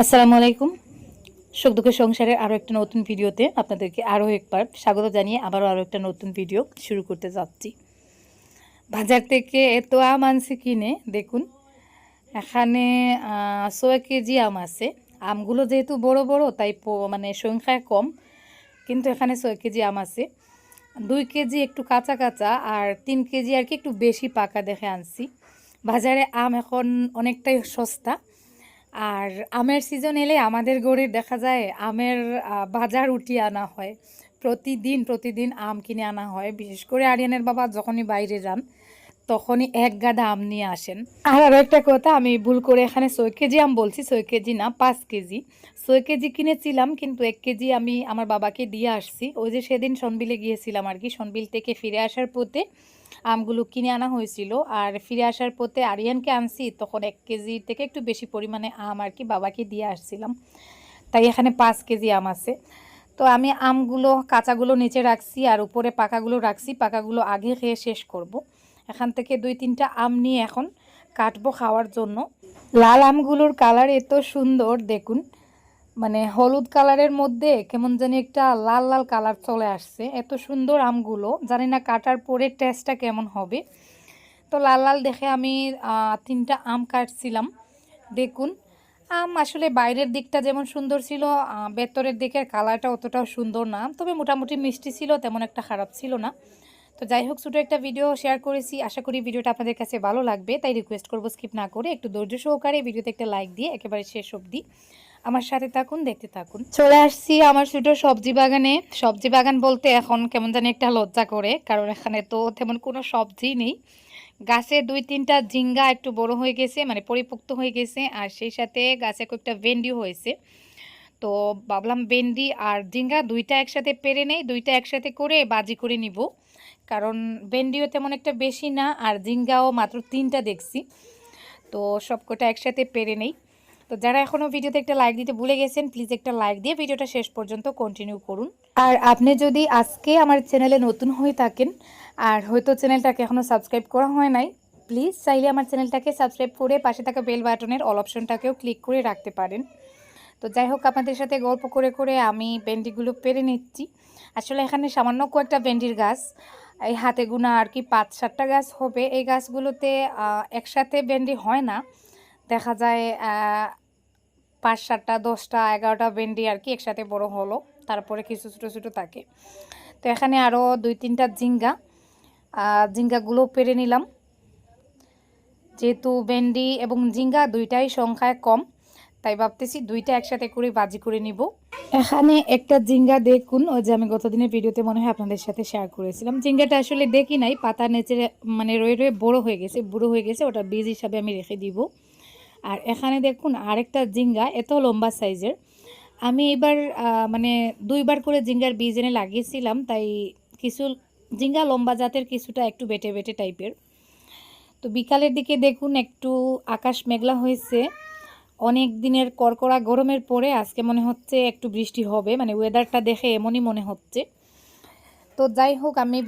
আসসালামু আলাইকুম। সুখ দুঃখের সংসারের আরও একটা নতুন ভিডিওতে আপনাদেরকে আরও একবার স্বাগত জানিয়ে আবারও আরও একটা নতুন ভিডিও শুরু করতে যাচ্ছি। বাজার থেকে এত আম আনছি কিনে, দেখুন, এখানে ছয় কেজি আম আছে। আমগুলো যেহেতু বড় বড়, তাই মানে সংখ্যায় কম, কিন্তু এখানে ছয় কেজি আম আছে। দুই কেজি একটু কাঁচা কাঁচা আর তিন কেজি আর কি একটু বেশি পাকা দেখে আনছি। বাজারে আম এখন অনেকটাই সস্তা। আর আমের সিজন এলে আমাদের গড়ে দেখা যায় আমের বাজার উঠিয়ে আনা হয়। প্রতিদিন প্রতিদিন আম কিনে আনা হয়। বিশেষ করে আরিয়ানের বাবা যখনই বাইরে যান তখনই এক গাদা আম নিয়ে আসেন। আর আরও একটা কথা, আমি ভুল করে এখানে ছয় কেজি আম বলছি, ছয় কেজি না, পাঁচ কেজি। ছয় কেজি কিনেছিলাম, কিন্তু এক কেজি আমি আমার বাবাকে দিয়ে আসছি। ওই যে সেদিন সনবিলে গিয়েছিলাম আর কি, সনবিল থেকে ফিরে আসার পথে আমগুলো কিনে আনা হয়েছিল। আর ফিরে আসার পথে আরিয়ানকে আনছি, তখন এক কেজি থেকে একটু বেশি পরিমাণে আম আর কি বাবাকে দিয়ে আসছিলাম। তাই এখানে পাঁচ কেজি আম আছে। তো আমি আমগুলো, কাঁচাগুলো নিচে রাখছি আর উপরে পাকাগুলো রাখছি, পাকাগুলো আগে খেয়ে শেষ করব। এখান থেকে দুই তিনটা আম নিয়ে এখন কাটবো খাওয়ার জন্য। লাল আমগুলোর কালার এত সুন্দর, দেখুন। মানে হলুদ কালারের মধ্যে কেমন জানি একটা লাল লাল কালার চলে আসছে। এত সুন্দর আমগুলো, জানি না কাটার পরে টেস্টটা কেমন হবে। তো লাল লাল দেখে আমি তিনটা আম কাটছিলাম। দেখুন, আম আসলে বাইরের দিকটা যেমন সুন্দর ছিল ভেতরের দিকের কালারটা অতটাও সুন্দর না। তবে মোটামুটি মিষ্টি ছিল, তেমন একটা খারাপ ছিল না। তো যাই হোক ছোটো একটা ভিডিও শেয়ার করেছি। আশা করি ভিডিওটা আপনাদের কাছে ভালো লাগবে, তাই রিকোয়েস্ট করব স্কিপ না করে একটু ধৈর্য সহকারে ভিডিওতে একটা লাইক দিয়ে একেবারে শেষ অবধি আমার সাথে থাকুন, দেখতে থাকুন। চলে আসছি আমার ছোট সবজি বাগানে। সবজি বাগান বলতে এখন কেমন জানি একটা লজ্জা করে, কারণ এখানে তো তেমন কোনো সবজি নেই। গাছে দুই তিনটা ঝিঙ্গা একটু বড় হয়ে গেছে মানে পরিপুক্ত হয়ে গেছে, আর সেই সাথে গাছে কয়েকটা ভেন্ডিও হয়েছে। তো ভাবলাম ভেন্ডি আর ঝিঙ্গা দুইটা একসাথে পেরে নেই, দুইটা একসাথে করে বাজি করে নিব। কারণ ভেন্ডিও তেমন একটা বেশি না, আর জিঙ্গাও মাত্র তিনটা দেখছি। তো সবকটা একসাথে পেরে নেই। তো যারা এখনও ভিডিওতে একটা লাইক দিতে ভুলে গেছেন প্লিজ একটা লাইক দিয়ে ভিডিওটা শেষ পর্যন্ত কন্টিনিউ করুন। আর আপনি যদি আজকে আমার চ্যানেলে নতুন হয়ে থাকেন, আর হয়তো চ্যানেলটাকে এখনও সাবস্ক্রাইব করা হয় নাই প্লিজ চাইলে আমার চ্যানেলটাকে সাবস্ক্রাইব করে পাশে থাকা বেল বাটনের অল অপশনটাকেও ক্লিক করে রাখতে পারেন। তো যাই হোক, আপনাদের সাথে গল্প করে করে আমি ভেন্ডিগুলো পেরে নিচ্ছি। আসলে এখানে সামান্য কয়েকটা ভেন্ডির গাছ এই হাতে গোনা আর কি পাঁচ সাতটা গাছ হবে এই গাছগুলোতে একসাথে ভেন্ডি হয় না। দেখা যায় পাঁচ সাতটা দশটা এগারোটা ভেন্ডি আর কি একসাথে বড় হলো তারপরে কিছু ছোটো ছোটো থাকে। তো এখানে আরও দুই তিনটা ঝিঙ্গা আহ, ঝিঙ্গাগুলো পেরে নিলাম। যেহেতু ভেন্ডি এবং ঝিঙ্গা দুইটাই সংখ্যায় কম তাই ভাবতেছি দুইটা একসাথে করে বাজি করে নিব। এখানে একটা জিঙ্গা দেখুন, ওই যে আমি গতদিনের ভিডিওতে মনে হয় আপনাদের সাথে শেয়ার করেছিলাম। জিঙ্গাটা আসলে দেখি নাই, পাতা নেচে মানে রয়ে রয়ে বড় হয়ে গেছে, বুড়ো হয়ে গেছে, ওটা বীজ হিসাবে আমি রেখে দিব। আর এখানে দেখুন আরেকটা জিঙ্গা, এত লম্বা সাইজের। আমি এবার মানে দুইবার করে জিঙ্গার বীজ এনে লাগিয়েছিলাম, তাই কিছু জিঙ্গা লম্বা জাতের কিছুটা একটু বেটে বেটে টাইপের তো বিকালের দিকে দেখুন একটু আকাশ মেঘলা হয়েছে। অনেক দিনের কড়কড়া গরমের পরে আজকে মনে হচ্ছে একটু বৃষ্টি হবে মানে ওয়েদারটা দেখে এমনই মনে হচ্ছে। তো যাই হোক, আমি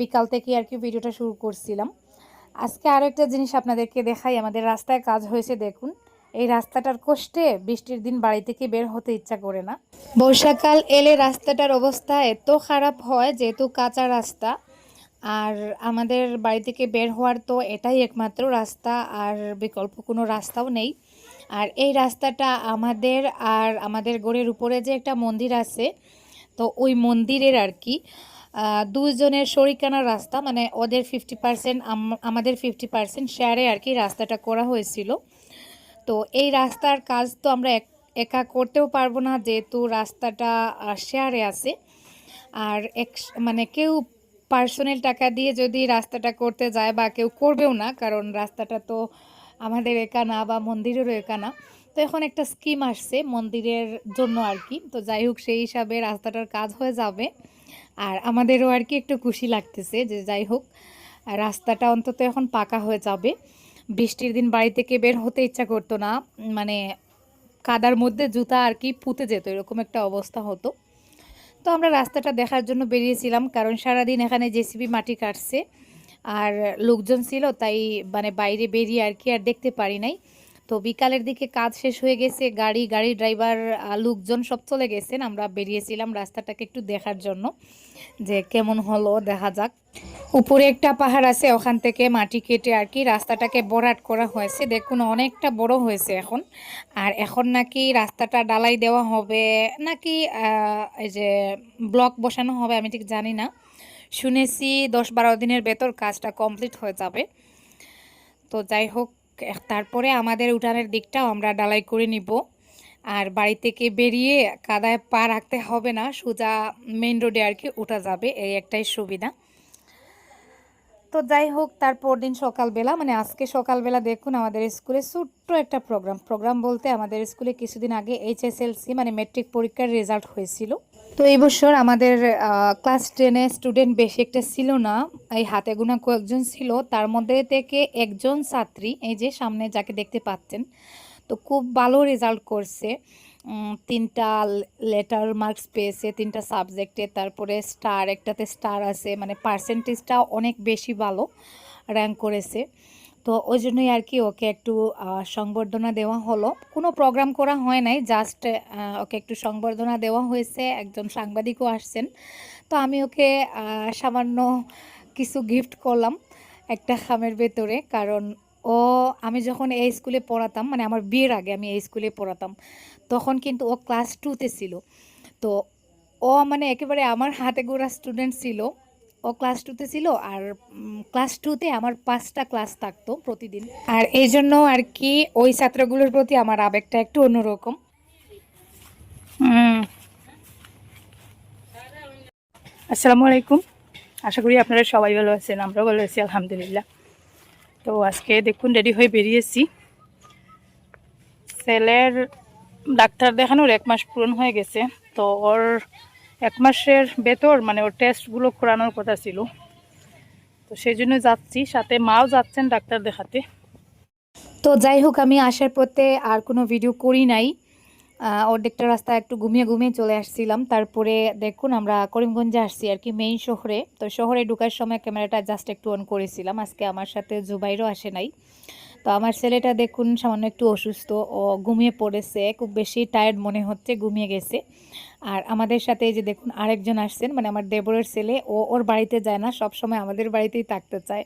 বিকাল থেকে আর কি ভিডিওটা শুরু করছিলাম। আজকে আরও একটা জিনিস আপনাদেরকে দেখাই, আমাদের রাস্তায় কাজ হয়েছে দেখুন। এই রাস্তাটার কষ্টে বৃষ্টির দিন বাড়ি থেকে বের হতে ইচ্ছা করে না। বর্ষাকাল এলে রাস্তাটার অবস্থা এত খারাপ হয়, যেহেতু কাঁচা রাস্তা। আর আমাদের বাড়ি থেকে বের হওয়ার তো এটাই একমাত্র রাস্তা, আর বিকল্প কোনো রাস্তাও নেই। আর এই রাস্তাটা আমাদের আর আমাদের গড়ের উপরে যে একটা মন্দির আছে তো ওই মন্দিরের আর কি আহ, দুইজনের শরিকানা রাস্তা মানে ওদের ফিফটি পার্সেন্ট আমাদের ফিফটি পার্সেন্ট শেয়ারে আর কি রাস্তাটা করা হয়েছিল। তো এই রাস্তার কাজ তো আমরা একা করতেও পারব না যেহেতু রাস্তাটা শেয়ারে আছে। আর এক মানে কেউ পার্সোনাল টাকা দিয়ে যদি রাস্তাটা করতে যায় বা কেউ করবেও না কারণ রাস্তাটা তো আমাদের একা না বা মন্দিরেরও একা না। তো এখন একটা স্কিম আসছে মন্দিরের জন্য আর কি। তো যাই হোক, সেই হিসাবে রাস্তাটার কাজ হয়ে যাবে। আর আমাদেরও আর কি একটু খুশি লাগতেছে যে যাই হোক, রাস্তাটা অন্তত এখন পাকা হয়ে যাবে। বৃষ্টির দিন বাড়ি থেকে বের হতে ইচ্ছা করতো না। মানে কাদার মধ্যে জুতা আর কি পুঁতে যেত, এরকম একটা অবস্থা হতো। তো আমরা রাস্তাটা দেখার জন্য বেরিয়েছিলাম, কারণ সারাদিন এখানে জেসিবি মাটি কাটছে। আর লোকজন ছিল, তাই মানে বাইরে বেরিয়ে আর কি আর দেখতে পারি নাই। তো বিকালের দিকে কাজ শেষ হয়ে গেছে, গাড়ি গাড়ি ড্রাইভার লোকজন সব চলে গেছেন। আমরা বেরিয়েছিলাম রাস্তাটাকে একটু দেখার জন্য, যে কেমন হলো দেখা যাক। উপরে একটা পাহাড় আছে, ওখান থেকে মাটি কেটে আর কি রাস্তাটাকে বরাট করা হয়েছে। দেখুন, অনেকটা বড় হয়েছে এখন। আর এখন নাকি রাস্তাটা ডালাই দেওয়া হবে, নাকি এই যে ব্লক বসানো হবে, আমি ঠিক জানি না। শুনেছি দশ বারো দিনের ভেতর কাজটা কমপ্লিট হয়ে যাবে। তো যাই হোক তারপরে আমাদের উঠানের দিকটাও আমরা ডালাই করে নিব। আর বাড়ি থেকে বেরিয়ে কাদায় পা রাখতে হবে না, সোজা মেন রোডে আর কি উঠা যাবে, এই একটাই সুবিধা। তো যাই হোক, তারপর দিন সকালবেলা মানে আজকে সকালবেলা দেখুন আমাদের স্কুলে ছোট্ট একটা প্রোগ্রাম প্রোগ্রাম বলতে আমাদের স্কুলে কিছুদিন আগে এইচএসএলসি মানে মেট্রিক পরীক্ষার রেজাল্ট হয়েছিল। তো এই বছর আমাদের ক্লাস টেনে স্টুডেন্ট বেশি একটা ছিল না, এই হাতে গোনা কয়েকজন ছিল। তার মধ্যে থেকে একজন ছাত্রী, এই যে সামনে যাকে দেখতে পাচ্ছেন, তো খুব ভালো রেজাল্ট করছে। তিনটা লেটার মার্কস পেয়েছে, তিনটা সাবজেক্টে তারপরে স্টার একটাতে স্টার আছে মানে পার্সেন্টেজটা অনেক বেশি ভালো র্যাঙ্ক করেছে। তো ওই জন্যই আর কি ওকে একটু সংবর্ধনা দেওয়া হলো। কোনো প্রোগ্রাম করা হয় নাই জাস্ট ওকে একটু সংবর্ধনা দেওয়া হয়েছে, একজন সাংবাদিকও আসছেন। তো আমি ওকে সামান্য কিছু গিফট করলাম একটা খামের ভেতরে, কারণ ও, আমি যখন এই স্কুলে পড়াতাম মানে আমার বিয়ের আগে আমি এই স্কুলে পড়াতাম তখন কিন্তু ও ক্লাস টুতে ছিল। তো ও মানে একেবারে আমার হাতে গোড়া স্টুডেন্ট ছিল। ও ক্লাস টুতে ছিল আর ক্লাস টুতে আমার পাঁচটা ক্লাস থাকতো প্রতিদিন। আর এই জন্য আর কি ওই ছাত্রগুলোর প্রতি আমার আবেগটা একটু অন্যরকম। আসসালামু আলাইকুম। আশা করি আপনারা সবাই ভালো আছেন, আমরাও ভালো আছি, আলহামদুলিল্লাহ। তো আজকে দেখুন রেডি হয়ে বেরিয়েছি। ছেলের ডাক্তার দেখানোর এক মাস পূরণ হয়ে গেছে। তো ওর এক মাসের ভেতর মানে ওর টেস্টগুলো করানোর কথা ছিল। তো সেই জন্য যাচ্ছি, সাথে মাও যাচ্ছেন ডাক্তার দেখাতে। তো যাই হোক, আমি আসার পথে আর কোনো ভিডিও করি নাই। অর্ধেকটা রাস্তা একটু ঘুমিয়ে ঘুমিয়ে চলে আসছিলাম। তারপরে দেখুন, আমরা করিমগঞ্জে আসছি আর কি মেইন শহরে। তো শহরে ঢুকার সময় ক্যামেরাটা জাস্ট একটু অন করেছিলাম। আজকে আমার সাথে জুবাইরও আসে নাই। তো আমার ছেলেটা দেখুন, সামান্য একটু অসুস্থ, ও ঘুমিয়ে পড়েছে, খুব বেশি টায়ার্ড মনে হচ্ছে, ঘুমিয়ে গেছে। আর আমাদের সাথে যে দেখুন, আরেকজন আসছেন মানে আমার দেবরের ছেলে, ও ওর বাড়িতে যায় না সব সময় আমাদের বাড়িতেই থাকতে চায়।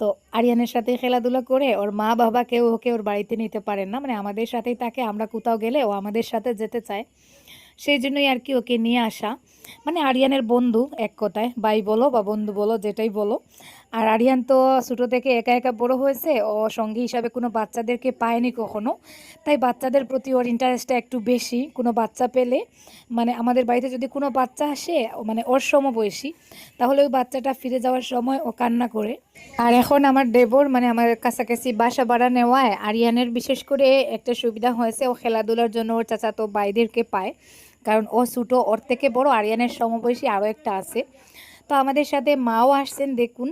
তো আরিয়ানের সাথে খেলাধুলা করে ওর মা বাবা কেউ ওকে ওর বাড়িতে নিতে পারেন না মানে আমাদের সাথেই তাকে আমরা কোথাও গেলে ও আমাদের সাথে যেতে চায়। সেই জন্যই আর কি ওকে নিয়ে আসা। মানে আরিয়ানের বন্ধু এক কথায়, ভাই বলো বা বন্ধু বলো, যেটাই বলো। আর আরিয়ান তো ছোটো থেকে একা একা বড় হয়েছে, ও সঙ্গী হিসাবে কোনো বাচ্চাদেরকে পায়নি কখনো। তাই বাচ্চাদের প্রতি ওর ইন্টারেস্টটা একটু বেশি। কোনো বাচ্চা পেলে মানে আমাদের বাড়িতে যদি কোনো বাচ্চা আসে মানে ওর সমবয়সী, তাহলে ওই বাচ্চাটা ফিরে যাওয়ার সময় ও কান্না করে। আর এখন আমার দেবর মানে আমার কাছাকাছি বাসা ভাড়া নেওয়ায় আরিয়ানের বিশেষ করে একটা সুবিধা হয়েছে, ও খেলাধুলার জন্য ওর চাচাতো বাইদেরকে পায়। কারণ ও ছোটো, ওর থেকে বড়, আরিয়ানের সমবয়সী আরও একটা আছে। তো আমাদের সাথে মাও আসছেন, দেখুন।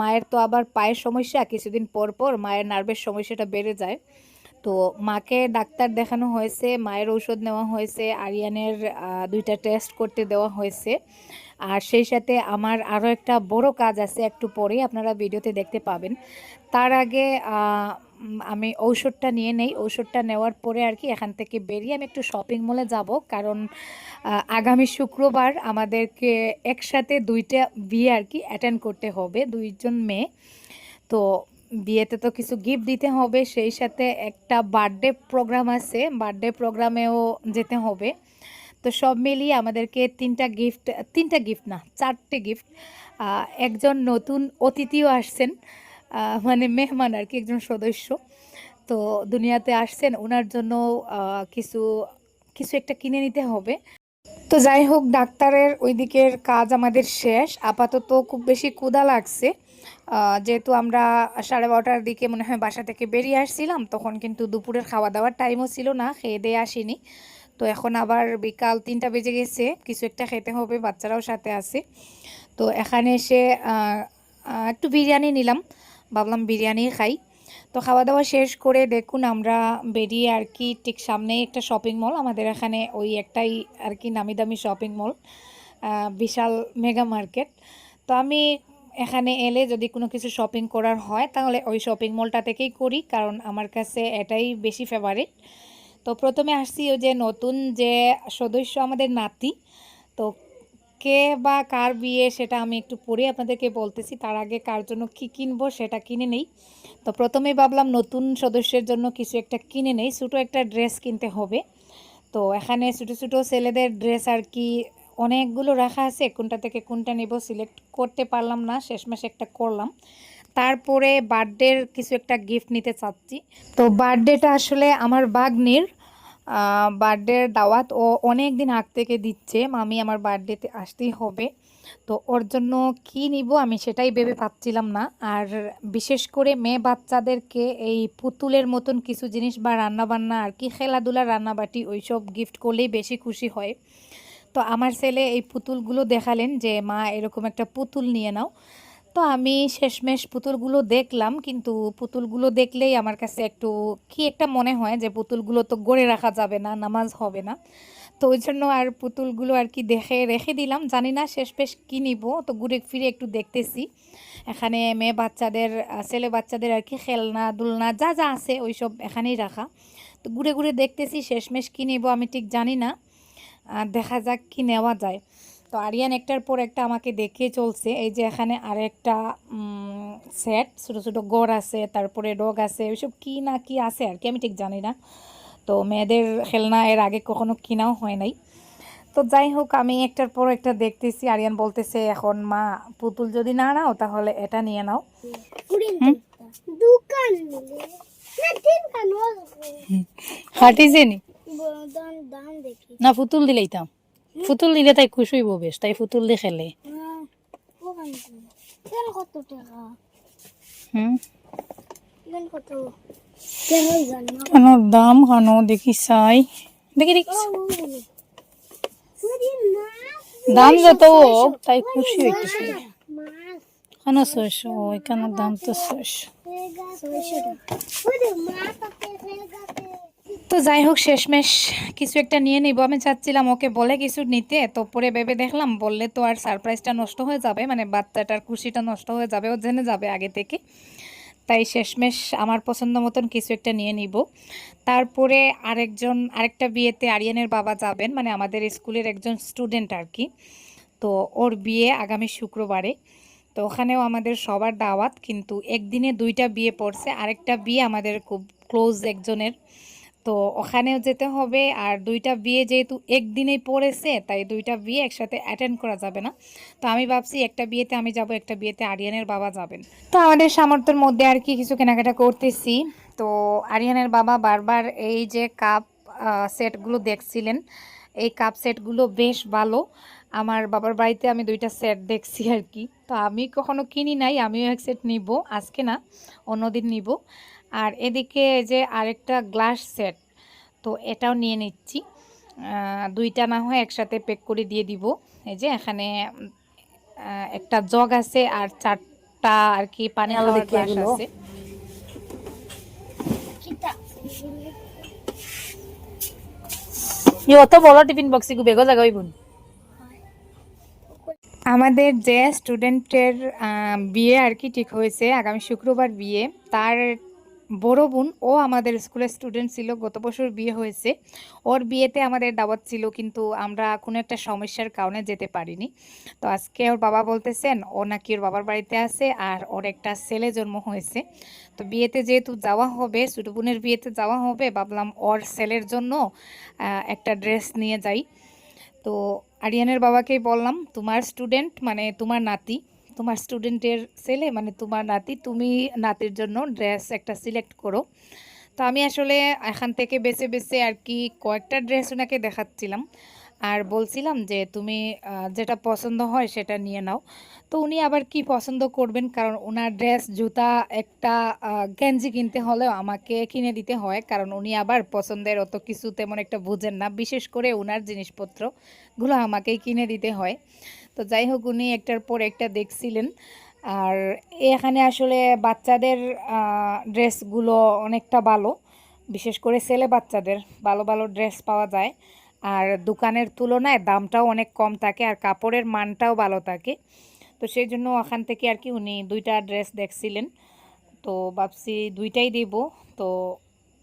মায়ের তো আবার পায়ের সমস্যা, কিছুদিন পর পর মায়ের নার্ভের সমস্যাটা বেড়ে যায়। তো মাকে ডাক্তার দেখানো হয়েছে, মায়ের ঔষধ নেওয়া হয়েছে, আরিয়ানের দুইটা টেস্ট করতে দেওয়া হয়েছে। আর সেই সাথে আমার আরও একটা বড় কাজ আছে একটু পরেই, আপনারা ভিডিওতে দেখতে পাবেন। তার আগে আমি ঔষধটা নিয়ে নেই। ঔষধটা নেওয়ার পরে আর কি এখান থেকে বেরিয়ে আমি একটু শপিং মলে যাব। কারণ আগামী শুক্রবার আমাদেরকে একসাথে দুইটা বিয়ে আর কি অ্যাটেন্ড করতে হবে, দুইজন মেয়ে। তো বিয়েতে তো কিছু গিফট দিতে হবে, সেই সাথে একটা বার্থডে প্রোগ্রাম আছে। বার্থডে প্রোগ্রামেও যেতে হবে। তো সব মিলিয়ে আমাদেরকে তিনটা গিফট তিনটা গিফট না, চারটে গিফট একজন নতুন অতিথিও আসছেন। মানে মেহমান আর কি, একজন সদস্য। তো দুনিয়াতে আসছেন ওনার জন্য কিছু কিছু একটা কিনে নিতে হবে। তো যাই হোক, ডাক্তারের ওই দিকের কাজ আমাদের শেষ। আপাতত খুব বেশি কুদা লাগছে। যেহেতু আমরা সাড়ে বারোটার দিকে মনে হয় বাসা থেকে বেরিয়ে আসছিলাম, তখন কিন্তু দুপুরের খাওয়া দাওয়ার টাইমও ছিল না, খেয়ে দিয়ে আসিনি। তো এখন আবার বিকাল তিনটা বেজে গেছে, কিছু একটা খেতে হবে, বাচ্চারাও সাথে আছে। তো এখানে এসে একটু বিরিয়ানি নিলাম। ভাবলাম বিরিয়ানি খাই। তো খাওয়া দাওয়া শেষ করে দেখুন আমরা বেরিয়ে আর কি ঠিক সামনেই একটা শপিং মল আমাদের এখানে ওই একটাই আর কি নামি দামি শপিং মল বিশাল মেগা মার্কেট তো আমি এখানে এলে যদি কোনো কিছু শপিং করার হয়, তাহলে ওই শপিং মলটা থেকেই করি, কারণ আমার কাছে এটাই বেশি ফেভারিট তো প্রথমে আসছি ওই যে নতুন যে সদস্য আমাদের নাতি, তো কে বা কার বিয়ে সেটা আমি একটু পরে আপনাদেরকে বলতেছি, তার আগে কার জন্য কি কিনবো সেটা কিনে নেই। তো প্রথমেই ভাবলাম নতুন সদস্যের জন্য কিছু একটা কিনে নেই, ছোটো একটা ড্রেস কিনতে হবে। তো এখানে ছোটো ছোটো ছেলেদের ড্রেস আর কি অনেকগুলো রাখা আছে, কোনটা থেকে কোনটা নেব সিলেক্ট করতে পারলাম না, শেষমেশ একটা করলাম। তারপরে বার্থডের কিছু একটা গিফট নিতে চাচ্ছি। তো বার্থডেটা আসলে আমার বাগনির বার্থডের দাওয়াত ও অনেক দিন আগ থেকে দিচ্ছে। মামি আমার বার্থডেতে আসতেই হবে। তো ওর জন্য কী নিব আমি সেটাই ভেবে পাচ্ছিলাম না। আর বিশেষ করে মেয়ে বাচ্চাদেরকে এই পুতুলের মতন কিছু জিনিস বা রান্নাবান্না আর কি খেলাধুলা রান্নাবাটি ওইসব গিফট করলেই বেশি খুশি হয়। তো আমার ছেলে এই পুতুলগুলো দেখালেন যে, মা, এরকম একটা পুতুল নিয়ে নাও। তো আমি শেষমেশ পুতুলগুলো দেখলাম, কিন্তু পুতুলগুলো দেখলেই আমার কাছে একটু কি একটা মনে হয় যে পুতুলগুলো তো গড়ে রাখা যাবে না, নামাজ হবে না। তো ওই জন্য আর পুতুলগুলো আর কি দেখে রেখে দিলাম। জানি না শেষমেশ কী নিব, তো ঘুরে ফিরে একটু দেখতেছি। এখানে মেয়ে বাচ্চাদের ছেলে বাচ্চাদের আর কি খেলনা, দুলনা যা যা আছে ওইসব এখানেই রাখা। তো ঘুরে ঘুরে দেখতেছি শেষমেশ কী নিব, আমি ঠিক জানি না। দেখা যাক কি নেওয়া যায়। তো আরিয়ান একটার পর একটা আমাকে দেখে চলছে। এই যে এখানে আরেকটা সেট ছোটো ছোটো গড় আছে তারপরে ডগ আছে ওইসব কি না কি আছে আর কি আমি ঠিক জানি না। তো মেয়েদের খেলনা এর আগে কখনো কিনাও হয় নাই। তো যাই হোক আমি একটার পর একটা দেখতেছি। আরিয়ান বলতেছে এখন মা পুতুল যদি না নাও তাহলে এটা নিয়ে নাও। দোকান না পুতুল দিলেই পুতুল দিলে তাই খুশি হইব বেশ তাই পুতুল দিয়ে খেলে। কত টাকা? হুম? কত? কেন দাম কেন দেখি চাই। দেখি দেখি। দাম যত হোক তাই খুশি হইতেছে। কেন ছয়শো কেন দাম তো ছয়শো। তো যাই হোক, শেষমেশ কিছু একটা নিয়ে নিব। আমি চাচ্ছিলাম ওকে বলে কিছু নিতে। তো পরে ভেবে দেখলাম, বললে তো আর সারপ্রাইজটা নষ্ট হয়ে যাবে। মানে বাচ্চাটার খুশিটা নষ্ট হয়ে যাবে, ও জেনে যাবে আগে থেকে। তাই শেষমেশ আমার পছন্দ মতন কিছু একটা নিয়ে নিব। তারপরে আরেকজন, আরেকটা বিয়েতে আরিয়ানের বাবা যাবেন। মানে আমাদের স্কুলের একজন স্টুডেন্ট আর কি। তো ওর বিয়ে আগামী শুক্রবারে। তো ওখানেও আমাদের সবার দাওয়াত। কিন্তু একদিনে দুইটা বিয়ে পড়ছে। আরেকটা বিয়ে আমাদের খুব ক্লোজ একজনের। তো ওখানেও যেতে হবে আর দুইটা বিয়ে যেহেতু একদিনেই পড়েছে, তাই দুইটা বিয়ে একসাথে অ্যাটেন্ড করা যাবে না। তো আমি ভাবছি একটা বিয়েতে আমি যাব, একটা বিয়েতে আরিয়ানের বাবা যাবেন। তো আমাদের সামর্থ্যের মধ্যে আর কি কিছু কেনাকাটা করতেছি। তো আরিয়ানের বাবা বারবার এই যে কাপ সেটগুলো দেখছিলেন, এই কাপ সেটগুলো বেশ ভালো। আমার বাবার বাড়িতে আমি দুইটা সেট দেখছি আর কি তো আমি কখনো কিনি নাই আমিও এক সেট নিব আজকে না অন্যদিন নিব। আর এদিকে এই যে আরেকটা গ্লাস সেট তো এটাও নিয়ে নিচ্ছি। দুইটা না হয় একসাথে প্যাক করে দিয়ে দিব। এই যে এখানে একটা জগ আছে আর চারটা আর কি পানি খাওয়ার গ্লাস আছে। অত বড় টিফিন বক্সি গু বেগো জায়গা হইবুন আমাদের যে স্টুডেন্টের বিয়ে আর কি ঠিক হয়েছে, আগামী শুক্রবার বিয়ে, তার বড় বোন, ও আমাদের স্কুলের স্টুডেন্ট ছিল, গত বছর বিয়ে হয়েছে। ওর বিয়েতে আমাদের দাওয়াত ছিল, কিন্তু আমরা কোনো একটা সমস্যার কারণে যেতে পারিনি। তো আজকে ওর বাবা বলতেছেন, ও নাকি ওর বাবার বাড়িতে আছে আর ওর একটা ছেলে জন্ম হয়েছে। তো বিয়েতে যেহেতু যাওয়া হবে, ছোটো বোনের বিয়েতে যাওয়া হবে, ভাবলাম ওর ছেলের জন্য একটা ড্রেস নিয়ে যাই। তো আরিয়ানের বাবাকেই বললাম, তোমার স্টুডেন্ট মানে তোমার নাতি, তোমার স্টুডেন্টের ছেলে মানে তোমার নাতি, তুমি নাতির জন্য ড্রেস একটা সিলেক্ট করো। তো আমি আসলে এখান থেকে বেছে বেছে আর কি কয়েকটা ড্রেস ওনাকে দেখাচ্ছিলাম। আর বলছিলাম যে, তুমি যেটা পছন্দ হয় সেটা নিয়ে নাও। তো উনি আবার কি পছন্দ করবেন? কারণ ওনার ড্রেস, জুতা একটা গেঞ্জি কিনতে হলেও আমাকে কিনে দিতে হয়। কারণ উনি আবার পছন্দের অত কিছু তেমন একটা বুঝেন না। বিশেষ করে ওনার জিনিসপত্রগুলো আমাকেই কিনে দিতে হয়। তো যাই হোক, উনি একটার পর একটা দেখছিলেন। আর এখানে আসলে বাচ্চাদের ড্রেসগুলো অনেকটা ভালো। বিশেষ করে ছেলে বাচ্চাদের ভালো ভালো ড্রেস পাওয়া যায়। আর দোকানের তুলনায় দামটাও অনেক কম থাকে আর কাপড়ের মানটাও ভালো থাকে। তো সেই জন্য ওখান থেকে আর কি উনি দুইটা ড্রেস দেখছিলেন। তো ভাবছি দুইটাই দেব। তো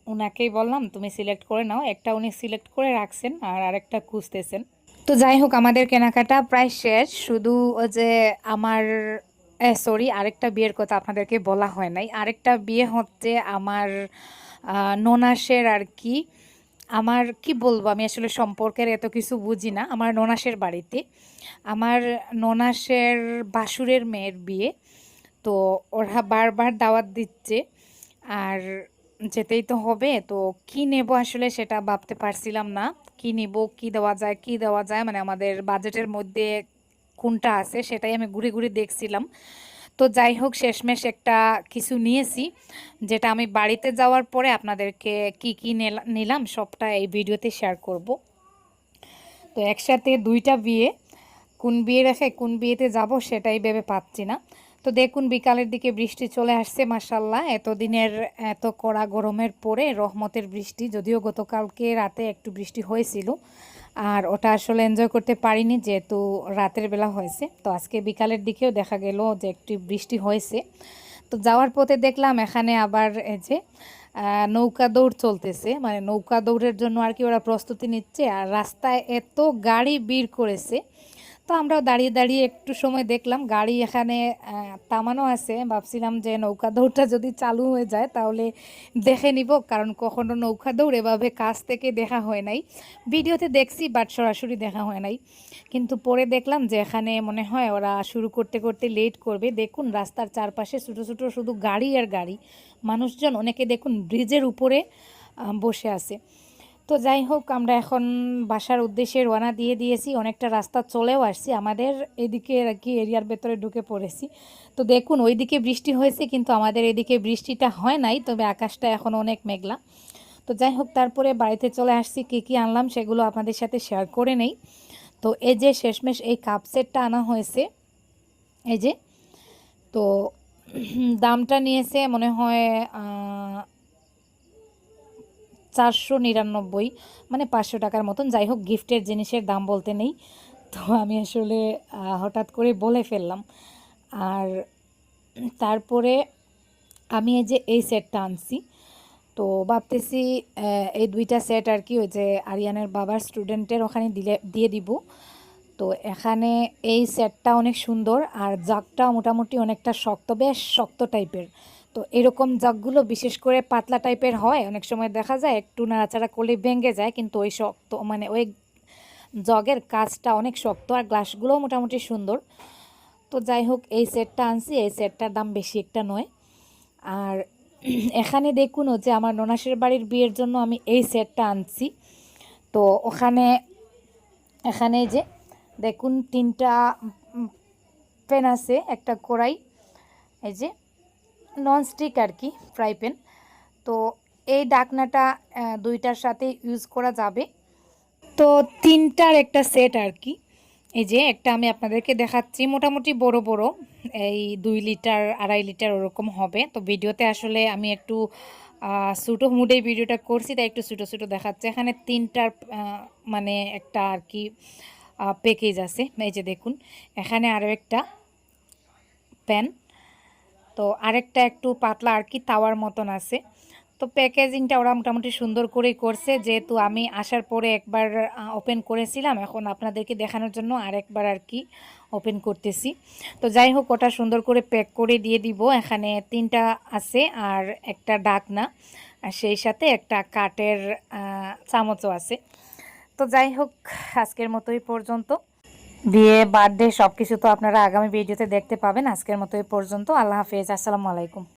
ওনাকেই বললাম, তুমি সিলেক্ট করে নাও। একটা উনি সিলেক্ট করে রাখছেন আর আরেকটা খুঁজতেছেন। তো যাই হোক, আমাদের কেনাকাটা প্রায় শেষ। শুধু যে আমার সরি আরেকটা বিয়ের কথা আপনাদেরকে বলা হয় নাই। আরেকটা বিয়ে হচ্ছে আমার ননাসের আর কি। আমার কি বলব? আমি আসলে সম্পর্কের এত কিছু বুঝি না। আমার ননাসের বাড়িতে। আমার ননাসের বাসুরের মেয়ের বিয়ে। তো ওরা বারবার দাওয়াত দিচ্ছে। আর যেতেই তো হবে। তো কি নেব আসলে সেটা ভাবতে পারছিলাম না। কি নেব, কি দেওয়া যায়, কি দেওয়া যায়? মানে আমাদের বাজেটের মধ্যে কোনটা আছে সেটাই আমি ঘুরে ঘুরে দেখছিলাম। তো যাই হোক, শেষমেশ একটা কিছু নিয়েছি, যেটা আমি বাড়িতে যাওয়ার পরে আপনাদেরকে কি কি নেলা- নিলাম সবটা এই ভিডিওতে শেয়ার করব। তো একসাথে দুইটা বিয়ে, কোন বিয়ে রেখে কোন বিয়েতে যাব সেটাই ভেবে পাচ্ছি না। তো দেখুন, বিকালের দিকে বৃষ্টি চলে আসছে মাসাল্লাহ এতদিনের, এত কড়া গরমের পরে রহমতের বৃষ্টি, যদিও গতকালকে রাতে একটু বৃষ্টি হয়েছিল। আর ওটা আসলে এনজয় করতে পারিনি যেহেতু রাতের বেলা হয়েছে। তো আজকে বিকালের দিকেও দেখা গেল যে একটি বৃষ্টি হয়েছে। তো যাওয়ার পথে দেখলাম এখানে আবার এই যে নৌকা দৌড় চলতেছে। মানে নৌকা দৌড়ের জন্য আর কি ওরা প্রস্তুতি নিচ্ছে। আর রাস্তায় এত গাড়ি ভিড় করেছে তো আমরাও দাঁড়িয়ে দাঁড়িয়ে একটু সময় দেখলাম। গাড়ি এখানে থামানো আছে। ভাবছিলাম যে নৌকা দৌড়টা যদি চালু হয়ে যায় তাহলে দেখে নিব, কারণ কখনো নৌকা দৌড় এভাবে কাছ থেকে দেখা হয় নাই। ভিডিওতে দেখছি, বাট সরাসরি দেখা হয় নাই। কিন্তু পরে দেখলাম যে এখানে মনে হয় ওরা শুরু করতে করতে লেট করবে। দেখুন, রাস্তার চারপাশে ছোটো ছোটো শুধু গাড়ি আর গাড়ি। মানুষজন অনেকে দেখুন, ব্রিজের উপরে বসে আছে। তো যাই হোক, আমরা এখন বাসার উদ্দেশ্যে রওনা দিয়ে দিয়েছি। অনেকটা রাস্তা চলেও আসছি। আমাদের এদিকে আর কি এরিয়ার ভেতরে ঢুকে পড়েছি। তো দেখুন, ওইদিকে বৃষ্টি হয়েছে, কিন্তু আমাদের এদিকে বৃষ্টিটা হয় নাই, তবে আকাশটা এখন অনেক মেঘলা। তো যাই হোক, তারপরে বাড়িতে চলে আসছি, কী কী আনলাম সেগুলো আপনাদের সাথে শেয়ার করে নেই। তো এই যে শেষমেশ এই কাপ সেটটা আনা হয়েছে, এই যে। তো দামটা নিয়েছে মনে হয় চারশো নিরানব্বই মানে পাঁচশো টাকার মতন। যাই হোক, গিফটের জিনিসের দাম বলতে নেই। তো আমি আসলে হঠাৎ করে বলে ফেললাম। আর তারপরে আমি এই যে এই সেটটা আনছি। তো ভাবতেছি এই দুইটা সেট আর কি, ওই যে আরিয়ানের বাবার স্টুডেন্টের ওখানে দিলে, দিয়ে দিব। তো এখানে এই সেটটা অনেক সুন্দর, আর জাগটা মোটামুটি অনেকটা শক্ত, বেশ শক্ত টাইপের তো এরকম জগগুলো বিশেষ করে পাতলা টাইপের হয়। অনেক সময় দেখা যায় একটু নাড়াচাড়া করলে ভেঙে যায়, কিন্তু ওই শক্ত মানে ওই জগের কাজটা অনেক শক্ত আর গ্লাসগুলোও মোটামুটি সুন্দর। তো যাই হোক, এই সেটটা আনছি, এই সেটটার দাম বেশি একটা নয়। আর এখানে দেখুন যে আমার ননাসের বাড়ির বিয়ের জন্য আমি এই সেটটা আনছি। তো ওখানে, এখানে যে দেখুন তিনটা প্যান আছে, একটা কড়াই, এই যে ননস্টিক আর কি ফ্রাই প্যান তো এই ডাকনাটা দুইটার সাথে ইউজ করা যাবে। তো তিনটার একটা সেট আর কি। এই যে একটা আমি আপনাদেরকে দেখাচ্ছি, মোটামুটি বড় বড়, এই দুই লিটার, আড়াই লিটার ওরকম হবে। তো ভিডিওতে আসলে আমি একটু ছোটো মুডে ভিডিওটা করছি, তাই একটু ছোটো ছোটো দেখাচ্ছে। এখানে তিনটার মানে একটা আর কি প্যাকেজ আছে। এই যে দেখুন, এখানে আরও একটা প্যান তো আরেকটা একটু পাতলা আর কি তাওয়ার মতন আছে। তো প্যাকেজিংটা ওরা মোটামুটি সুন্দর করেই করছে। যেহেতু আমি আসার পরে একবার ওপেন করেছিলাম, এখন আপনাদেরকে দেখানোর জন্য আরেকবার আর কি ওপেন করতেছি। তো যাই হোক, ওটা সুন্দর করে প্যাক করে দিয়ে দিব। এখানে তিনটা আছে আর একটা ডাকনা সেই সাথে একটা কাঠের চামচও আছে। তো যাই হোক, আজকের মতোই পর্যন্ত। বিয়ে বার্থডে সব কিছু তো আপনারা আগামী ভিডিওতে দেখতে পাবেন। আজকের মতো এই পর্যন্ত। আল্লাহ হাফেজ। আসসালামু আলাইকুম।